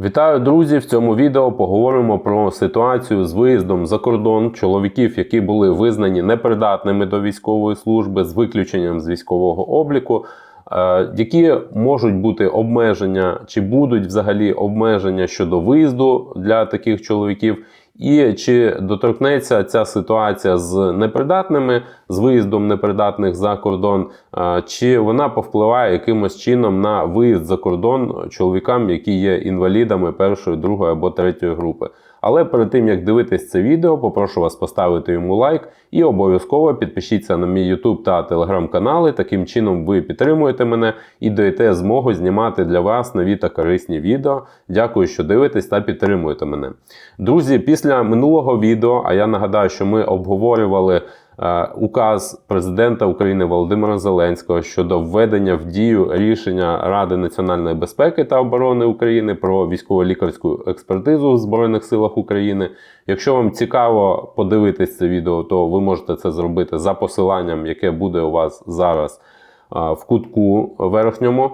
Вітаю, друзі! В цьому відео поговоримо про ситуацію з виїздом за кордон чоловіків, які були визнані непридатними до військової служби з виключенням з військового обліку. е, Які можуть бути обмеження, чи будуть взагалі обмеження щодо виїзду для таких чоловіків, і чи доторкнеться ця ситуація з непридатними, з виїздом непридатних за кордон, чи вона повпливає якимось чином на виїзд за кордон чоловікам, які є інвалідами першої, другої або третьої групи. Але перед тим як дивитись це відео, попрошу вас поставити йому лайк і обов'язково підпишіться на мій YouTube та Telegram канали. Таким чином ви підтримуєте мене і даєте змогу знімати для вас нові та корисні відео. Дякую, що дивитесь та підтримуєте мене. Друзі, після минулого відео, а я нагадаю, що ми обговорювали. Е, Указ президента України Володимира Зеленського щодо введення в дію рішення Ради національної безпеки та оборони України про військово-лікарську експертизу в Збройних силах України. Якщо вам цікаво подивитись це відео, то ви можете це зробити за посиланням, яке буде у вас зараз е, в кутку верхньому.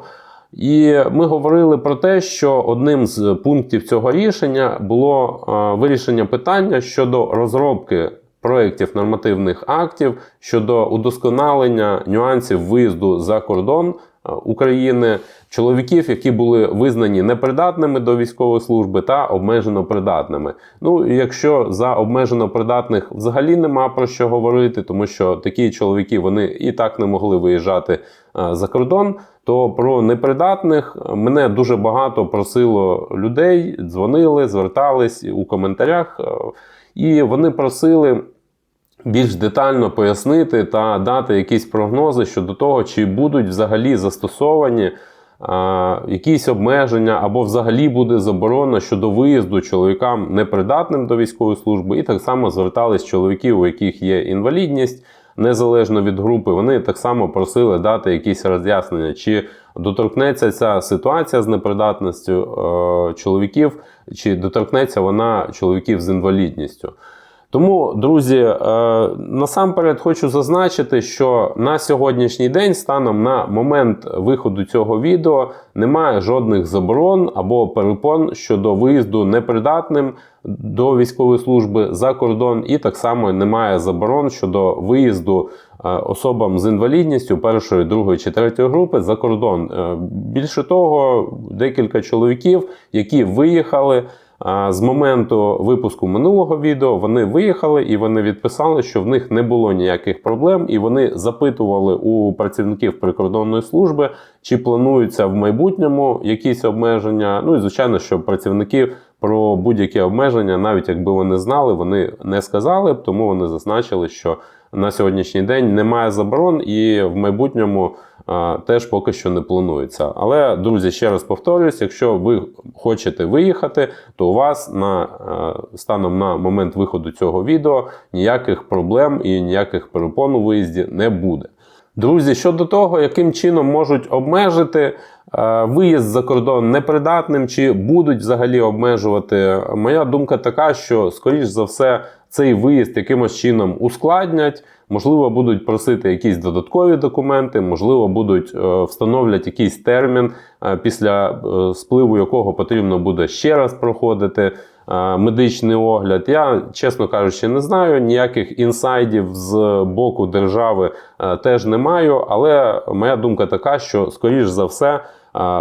І ми говорили про те, що одним з пунктів цього рішення було е, вирішення питання щодо розробки проєктів нормативних актів щодо удосконалення нюансів виїзду за кордон е, України чоловіків, які були визнані непридатними до військової служби та обмежено придатними. Ну, якщо за обмежено придатних взагалі нема про що говорити, тому що такі чоловіки вони і так не могли виїжджати е, за кордон. То про непридатних мене дуже багато просило людей, дзвонили, звертались у коментарях, е, і вони просили більш детально пояснити та дати якісь прогнози щодо того, чи будуть взагалі застосовані а, якісь обмеження або взагалі буде заборона щодо виїзду чоловікам непридатним до військової служби, і так само звертались чоловіки, у яких є інвалідність. Незалежно від групи, вони так само просили дати якісь роз'яснення, чи доторкнеться ця ситуація з непридатністю е, чоловіків, чи доторкнеться вона чоловіків з інвалідністю. Тому, друзі, е, насамперед хочу зазначити, що на сьогоднішній день, станом на момент виходу цього відео, немає жодних заборон або перепон щодо виїзду непридатним до військової служби за кордон, і так само немає заборон щодо виїзду е, особам з інвалідністю першої, другої чи третьої групи за кордон. Е, Більше того, декілька чоловіків, які виїхали. З моменту випуску минулого відео вони виїхали і вони відписали, що в них не було ніяких проблем, і вони запитували у працівників прикордонної служби, чи плануються в майбутньому якісь обмеження. Ну і звичайно, що працівники про будь-які обмеження, навіть якби вони знали, вони не сказали б, тому вони зазначили, що на сьогоднішній день немає заборон, і в майбутньому теж поки що не планується. Але, друзі, ще раз повторюсь: якщо ви хочете виїхати, то у вас на станом на момент виходу цього відео ніяких проблем і ніяких перепон у виїзді не буде. Друзі, щодо того, яким чином можуть обмежити е, виїзд за кордон непридатним, чи будуть взагалі обмежувати, моя думка така, що, скоріш за все, цей виїзд якимось чином ускладнять. Можливо, будуть просити якісь додаткові документи, можливо, будуть е, встановлять якийсь термін, е, після спливу якого потрібно буде ще раз проходити медичний огляд. Я, чесно кажучи, не знаю. Ніяких інсайдів з боку держави е, теж не маю. Але моя думка така, що, скоріш за все, е,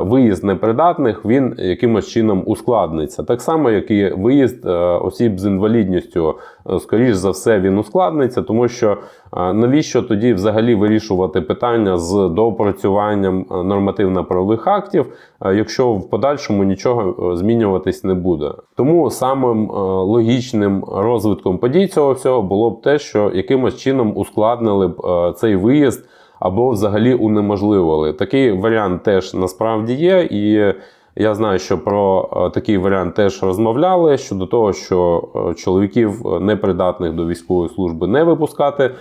виїзд непридатних він якимось чином ускладниться. Так само, як і виїзд е, осіб з інвалідністю, е, скоріш за все, він ускладниться, тому що е, навіщо тоді взагалі вирішувати питання з доопрацюванням нормативно-правових актів, якщо в подальшому нічого змінюватись не буде. Тому самим логічним розвитком подій цього всього було б те, що якимось чином ускладнили б цей виїзд або взагалі унеможливили. Такий варіант теж насправді є, і я знаю, що про е, такий варіант теж розмовляли щодо того, що е, чоловіків е, непридатних до військової служби не випускати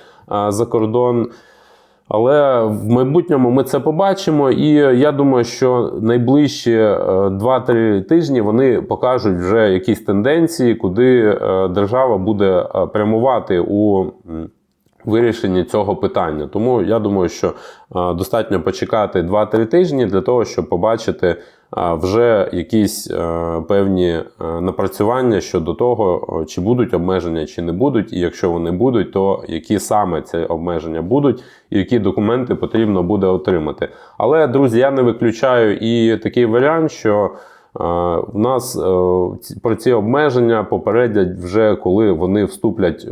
за кордон. Але в майбутньому ми це побачимо, і я думаю, що найближчі е, 2-3 тижні вони покажуть вже якісь тенденції, куди держава буде прямувати у вирішенні цього питання. Тому я думаю, що достатньо почекати 2-3 тижні для того, щоб побачити вже якісь певні напрацювання щодо того, чи будуть обмеження, чи не будуть, і якщо вони будуть, то які саме ці обмеження будуть, і які документи потрібно буде отримати. Але, друзі, я не виключаю і такий варіант, що в нас про ці обмеження попередять вже коли вони вступлять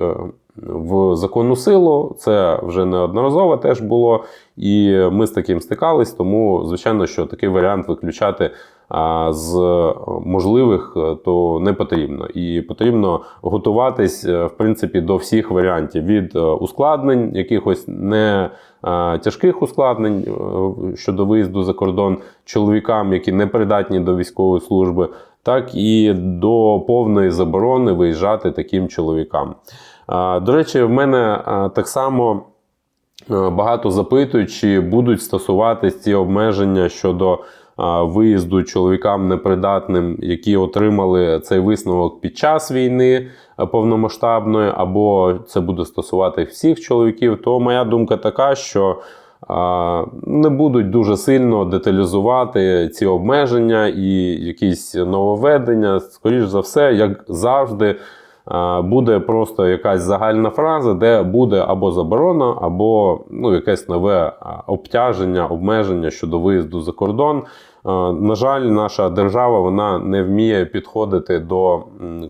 в законну силу. Це вже неодноразово теж було, і ми з таким стикались. Тому, звичайно, що такий варіант виключати з можливих е, то не потрібно. І потрібно готуватись, е, в принципі, до всіх варіантів від е, ускладнень, якихось не тяжких ускладнень щодо виїзду за кордон чоловікам, які не придатні до військової служби, так і до повної заборони виїжджати таким чоловікам. До речі, в мене так само е, багато запитують, чи будуть стосуватись ці обмеження щодо виїзду чоловікам непридатним, які отримали цей висновок під час війни е, повномасштабної, або це буде стосувати всіх чоловіків. То моя думка така, що не будуть дуже сильно деталізувати ці обмеження і якісь нововведення. Скоріш за все, як завжди. А, Буде просто якась загальна фраза, де буде або заборона, або ну, якесь нове обтяження, обмеження щодо виїзду за кордон. На жаль, наша держава вона не вміє підходити до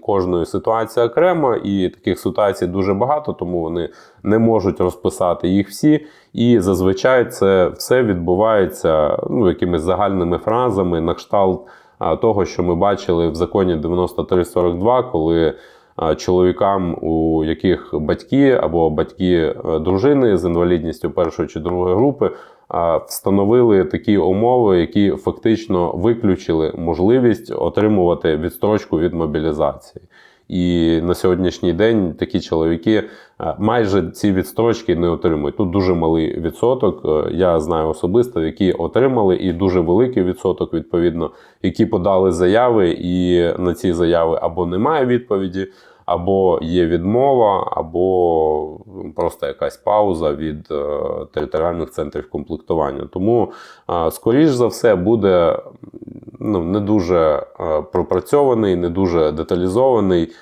кожної ситуації окремо, і таких ситуацій дуже багато, тому вони не можуть розписати їх всі. І зазвичай це все відбувається ну, якимись загальними фразами на кшталт того, що ми бачили в законі 9342, коли чоловікам, у яких батьки або батьки е, дружини з інвалідністю першої чи другої групи встановили такі умови, які фактично виключили можливість отримувати відстрочку від мобілізації. І на сьогоднішній день такі чоловіки е, майже ці відстрочки не отримують. Тут дуже малий відсоток. е, Я знаю особисто, які отримали, і дуже великий відсоток, відповідно, які подали заяви, і на ці заяви або немає відповіді, або є відмова, або просто якась пауза від е, територіальних центрів комплектування. Тому, е, скоріш за все, буде ну, не дуже е, пропрацьований, не дуже деталізований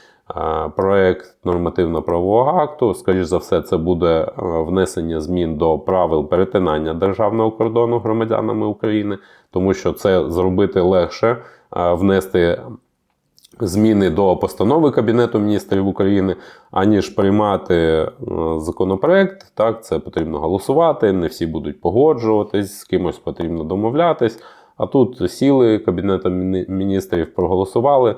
проект нормативно-правового акту. Скоріш за все, це буде внесення змін до правил перетинання державного кордону громадянами України, тому що це зробити легше, внести зміни до постанови Кабінету міністрів України, аніж приймати е, законопроект. Так, це потрібно голосувати, не всі будуть погоджуватись, з кимось потрібно домовлятись. А тут сіли Кабінету міністрів, проголосували,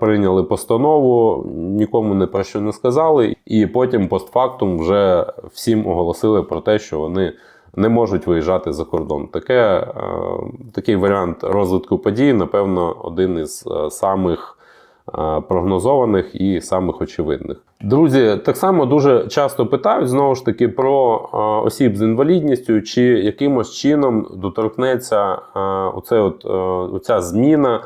прийняли постанову, нікому не про що не сказали, і потім постфактум вже всім оголосили про те, що вони не можуть виїжджати за кордон. Таке, е, такий варіант розвитку подій, напевно, один із е, самих прогнозованих і самих очевидних. Друзі, так само дуже часто питають знову ж таки про е, осіб з інвалідністю, чи якимось чином доторкнеться е, оце от, е, оця зміна е,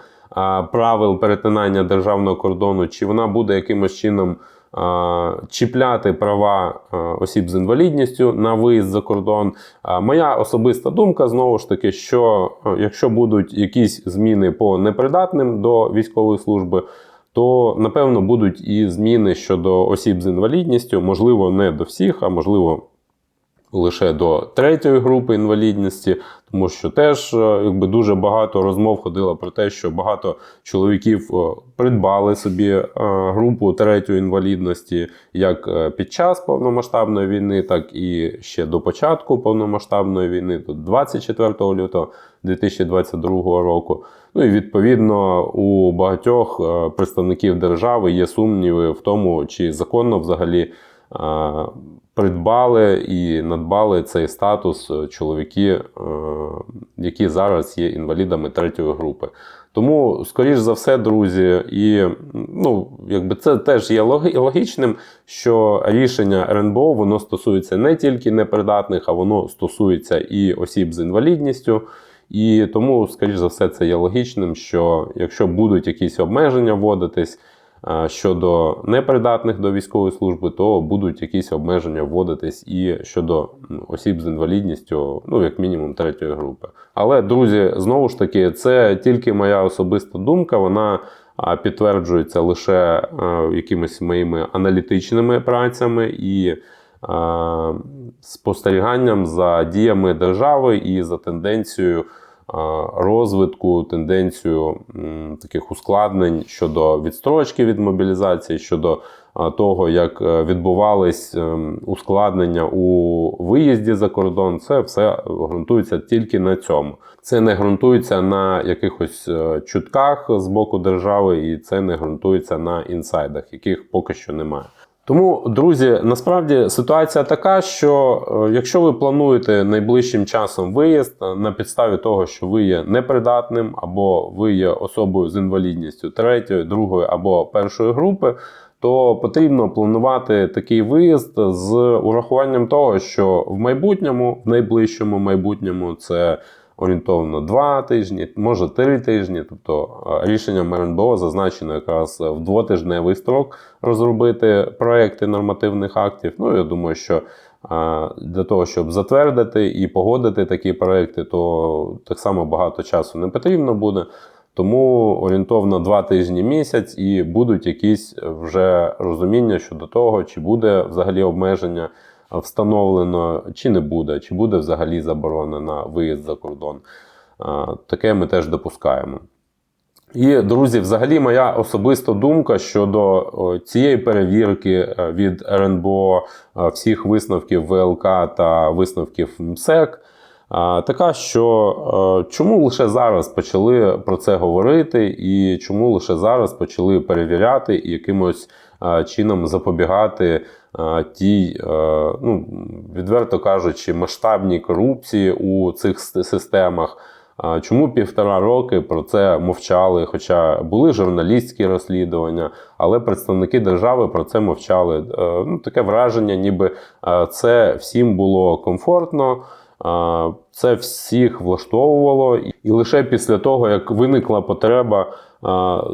правил перетинання державного кордону, чи вона буде якимось чином е, чіпляти права е, осіб з інвалідністю на виїзд за кордон. Е, Моя особиста думка знову ж таки, що е, якщо будуть якісь зміни по непридатним до військової служби, то напевно будуть і зміни щодо осіб з інвалідністю, можливо, не до всіх, а можливо. Лише до третьої групи інвалідності, тому що теж е, якби дуже багато розмов ходило про те, що багато чоловіків е, придбали собі е, групу третьої інвалідності як під час повномасштабної війни, так і ще до початку повномасштабної війни, до 24 лютого 2022 року. Ну і відповідно у багатьох е, представників держави є сумніви в тому, чи законно взагалі е, придбали і надбали цей статус е, чоловіки, які зараз є інвалідами третьої групи. Тому, скоріш за все, друзі, і ну, якби це теж є логічним, що рішення РНБО воно стосується не тільки непридатних, а воно стосується і осіб з інвалідністю. І тому, скоріш за все, це є логічним, що якщо будуть якісь обмеження вводитись, щодо непридатних до військової служби, то будуть якісь обмеження вводитись і щодо осіб з інвалідністю, ну як мінімум третьої групи. Але друзі, знову ж таки, це тільки моя особиста думка. Вона підтверджується лише якимись моїми аналітичними працями і спостеріганням за діями держави і за тенденцією розвитку, тенденцію таких ускладнень щодо відстрочки від мобілізації, щодо е, того, як е, відбувались ем, ускладнення у виїзді за кордон, це все ґрунтується тільки на цьому. Це не ґрунтується на якихось е, чутках з боку держави, і це не ґрунтується на інсайдах, яких поки що немає. Тому, друзі, насправді ситуація така, що е, якщо ви плануєте найближчим часом виїзд е, на підставі того, що ви є непридатним, або ви є особою з інвалідністю третьої, другої або першої групи, то потрібно планувати такий виїзд з урахуванням того, що в майбутньому, в найближчому майбутньому, це орієнтовно два тижні, може три тижні. Тобто е, рішенням РНБО зазначено якраз в двотижневий строк розробити проекти нормативних актів. Ну я думаю, що е, для того, щоб затвердити і погодити такі проекти, то так само багато часу не потрібно буде. Тому орієнтовно два тижні місяць, і будуть якісь вже розуміння щодо того, чи буде взагалі обмеження встановлено, чи не буде, чи буде взагалі заборона на виїзд за кордон. Таке ми теж допускаємо. І, друзі, взагалі, моя особиста думка щодо цієї перевірки е, від РНБО, е, всіх висновків ВЛК та висновків МСЕК. Така, що е, чому лише зараз почали про це говорити, і чому лише зараз почали перевіряти і якимось е, чином запобігати е, тій, е, ну, відверто кажучи, масштабній корупції у цих системах. Чому півтора роки про це мовчали? Хоча були журналістські розслідування, але представники держави про це мовчали. Е, Ну, таке враження, ніби е, це всім було комфортно, е, це всіх влаштовувало, І- лише після того, як виникла потреба е,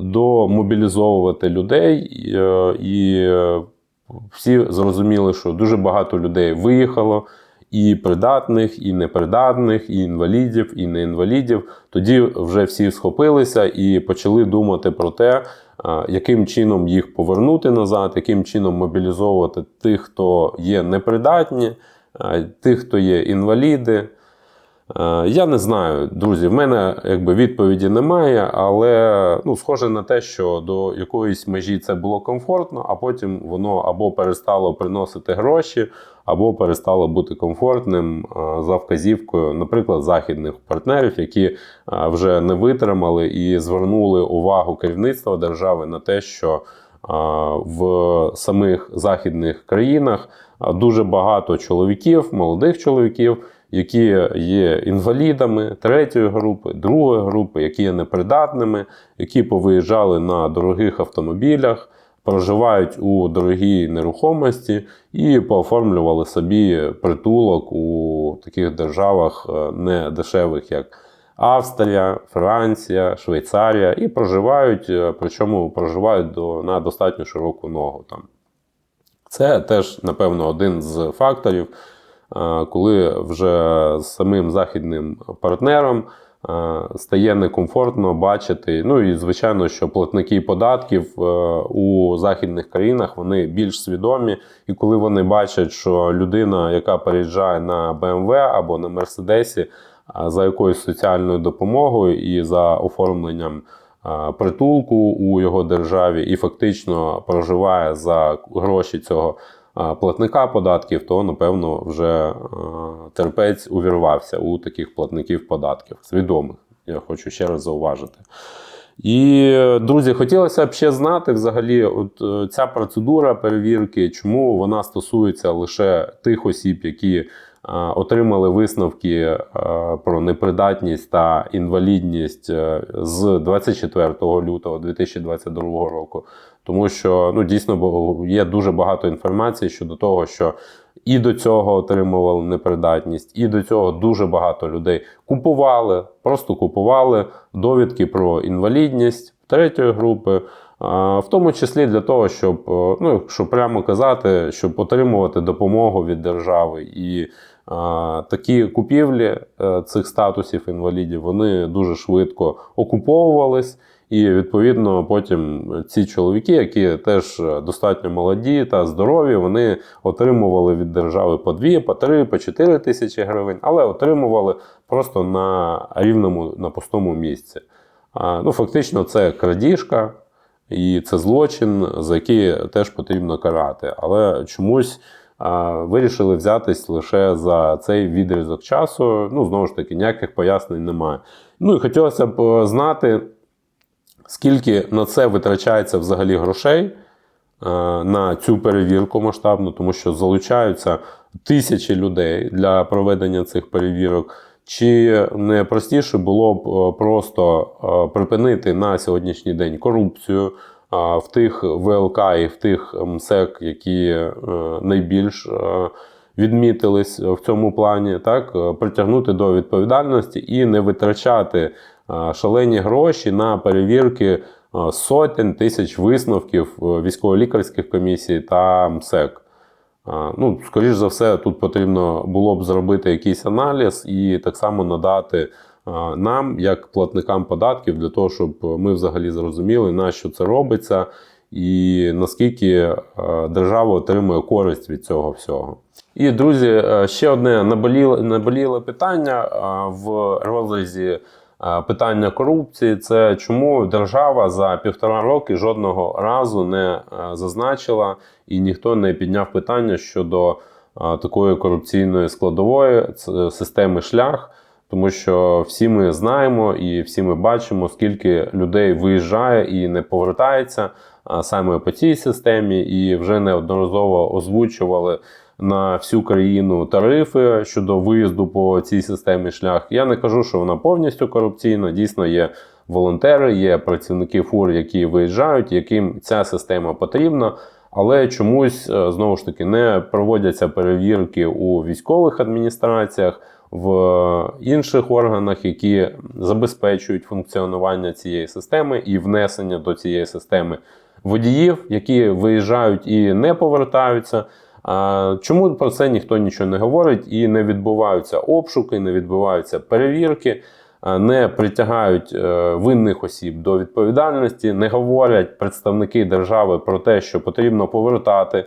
домобілізовувати людей, е, і е, всі зрозуміли, що дуже багато людей виїхало і придатних, і непридатних, і інвалідів, і неінвалідів. Тоді вже всі схопилися і почали думати про те, яким чином їх повернути назад, яким чином мобілізовувати тих, хто є непридатні, тих, хто є інваліди. Е, Я не знаю, друзі, в мене якби відповіді немає, але ну, схоже на те, що до якоїсь межі це було комфортно, а потім воно або перестало приносити гроші, або перестало бути комфортним е, за вказівкою, наприклад, західних партнерів, які е, вже не витримали і звернули увагу керівництва держави на те, що в самих західних країнах дуже багато чоловіків, молодих чоловіків які є інвалідами третьої групи, другої групи, які є непридатними, які повиїжджали на дорогих автомобілях, проживають у дорогій нерухомості і пооформлювали собі притулок у таких державах е, не дешевих, як Австрія, Франція, Швейцарія, і проживають, е, причому проживають до, на достатньо широку ногу там. Це теж, напевно, один з факторів, коли вже з самим західним партнером е, стає некомфортно бачити. Ну і звичайно, що платники податків е, у західних країнах вони більш свідомі, і коли вони бачать, що людина, яка переїжджає на BMW або на Мерседесі, за якоюсь соціальною допомогою і за оформленням притулку у його державі і фактично проживає за гроші цього платника податків, то напевно вже терпець увірвався у таких платників податків, свідомих. Я хочу ще раз зауважити. І, друзі, хотілося б ще знати взагалі, от е, ця процедура перевірки, чому вона стосується лише тих осіб, які отримали висновки е, про непридатність та інвалідність е, з 24 лютого 2022 року. Тому що ну, дійсно є дуже багато інформації щодо того, що і до цього отримували непридатність, і до цього дуже багато людей купували, просто купували довідки про інвалідність третьої групи, В тому числі для того, щоб, е, ну, якщо прямо казати, щоб отримувати допомогу від держави. І такі купівлі е, цих статусів інвалідів вони дуже швидко окуповувались. І відповідно потім ці чоловіки, які теж достатньо молоді та здорові, вони отримували від держави по 2, по 3, по 4 тисячі гривень, але отримували просто на рівному на пустому місці. Ну, фактично, це крадіжка і це злочин, за який теж потрібно карати. Але чомусь вирішили взятись лише за цей відрізок часу. Ну, знову ж таки, ніяких пояснень немає. Ну і хотілося б е, знати, скільки на це витрачається взагалі грошей е, на цю перевірку масштабну, тому що залучаються тисячі людей для проведення цих перевірок. Чи не простіше було б е, просто е, припинити на сьогоднішній день корупцію в тих ВЛК і в тих МСЕК, які найбільш відмітились в цьому плані, так притягнути до відповідальності і не витрачати шалені гроші на перевірки е, сотень тисяч висновків е, військово-лікарських комісій та МСЕК. Ну, скоріш за все, тут потрібно було б зробити якийсь аналіз і так само надати нам, як платникам податків, для того, щоб ми взагалі зрозуміли, на що це робиться, і наскільки держава отримує користь від цього всього. І, друзі, е, ще одне наболіле, питання в розрізі питання корупції це чому держава за півтора роки жодного разу не е, зазначила і ніхто не підняв питання щодо такої корупційної складової системи шлях. Тому що всі ми знаємо і всі ми бачимо, скільки людей виїжджає і не повертається саме по цій системі, і вже неодноразово озвучували на всю країну тарифи щодо виїзду по цій системі шлях. Я не кажу, що вона повністю корупційна. Дійсно, є волонтери, є працівники фур, які виїжджають, яким ця система потрібна. Але чомусь е, знову ж таки не проводяться перевірки у військових адміністраціях, в інших органах, які забезпечують функціонування цієї системи і внесення до цієї системи водіїв, які виїжджають і не повертаються. Чому про це ніхто нічого не говорить і не відбуваються обшуки, не відбуваються перевірки, не притягають е, винних осіб до відповідальності, не говорять представники держави про те, що потрібно повертати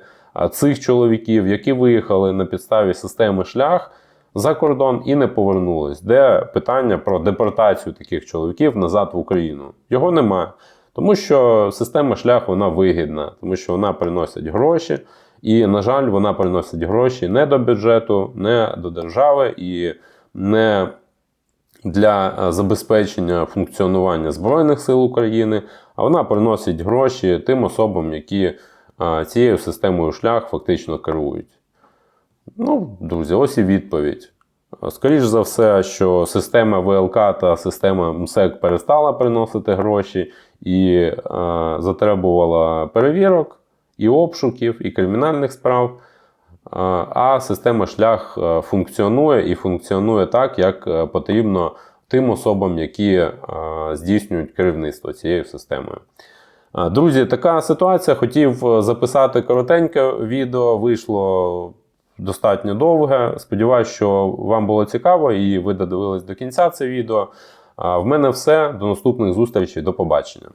цих чоловіків, які виїхали на підставі системи шлях за кордон і не повернулись. Де питання про депортацію таких чоловіків назад в Україну? Його немає. Тому що система шлях вона вигідна, тому що вона приносить гроші. І, на жаль, вона приносить гроші не до бюджету, не до держави і не для е, забезпечення функціонування Збройних сил України, а вона приносить гроші тим особам, які е, цією системою шлях фактично керують. Ну, друзі, ось і відповідь. Скоріше за все, що система ВЛК та система МСЕК перестала приносити гроші і е, затребувала перевірок, і обшуків, і кримінальних справ. Е, А система шлях е, функціонує і функціонує так, як е, потрібно тим особам, які здійснюють керівництво цією системою. Друзі, така ситуація. Хотів записати коротеньке відео, вийшло достатньо довге. Сподіваюсь, що вам було цікаво і ви додивились до кінця це відео. В мене все. До наступних зустрічей. До побачення.